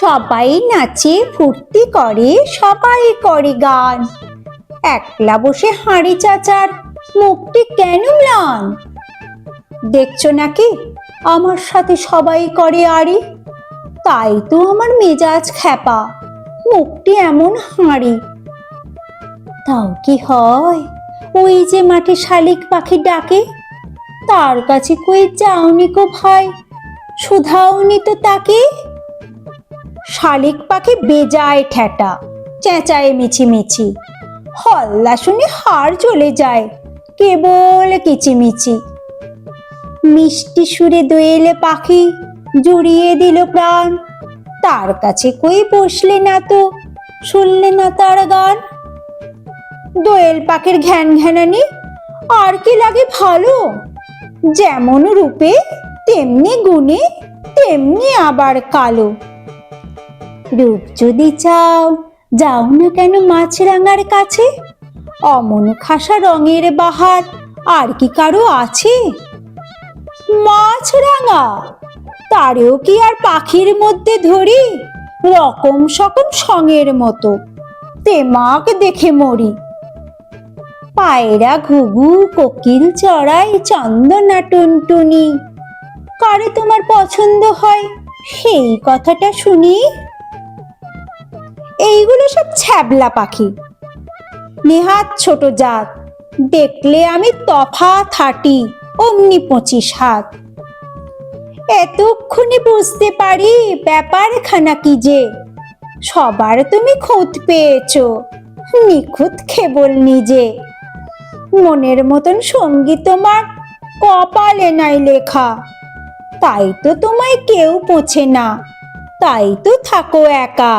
সবাই নাচে, ফুর্তি করে, সবাই করে গান। একলা বসে হাঁড়ি চাচার মুখটি কেন ম্লান? দেখছ নাকি? আমার সাথে সবাই করে আড়ি। তাই তো আমার মেজাজ খ্যাপা, মুখটি এমন হাঁড়ি। তাও কি হয়? ওই যে মাঠে শালিক পাখি ডাকে, তার কাছে কই যাওনি কো ভাই? শুধাওনি তো তাকে? শালিক পাখি বেজায় ঠেটা, চেঁচায় মিছিমিছি। হল্লা শুনে হাড় চলে যায়, কেবল কিচিমিচি। মিষ্টি সুরে দোয়েলে পাখি জুড়িয়ে দিল প্রাণ। তার কাছে কই বসলে না তো, শুনলে না তার গান। দোয়েল পাখির ঘ্যান ঘ্যানানি, আর কি লাগে ভালো? যেমন রূপে, তেমনি গুণে, তেমনি আবার কালো। রূপ যদি চাও, যাও না কেন মাছরাঙার কাছে? অমন খাসা রঙের বাহার, আর কি কারও আছে? মাছরাঙা, তারেও কি আর পাখির মধ্যে ধরি? রকম সকম সঙের মতো তেমাক দেখে মরি। পায়রা ঘুঘু, কোকিল চড়াই, চন্দনা টুনটুনি, কারে তোমার পছন্দ হয়? সেই কথাটা শুনি। সব ছ্যাবলা পাখি। নেহাত ছোট জাত, দেখলে আমি তফা থাটি অমনি পঁচিশ হাত। এতক্ষণে বুঝতে পারি ব্যাপারখানা কি যে, সবার তুমি খুঁত পেয়েছ, নিখুঁত খেবল নিজে। মনের মতন সঙ্গী তোমার কপালে নাই লেখা, তাই তো তোমায় কেউ পোছে না, তাই তো থাকো একা।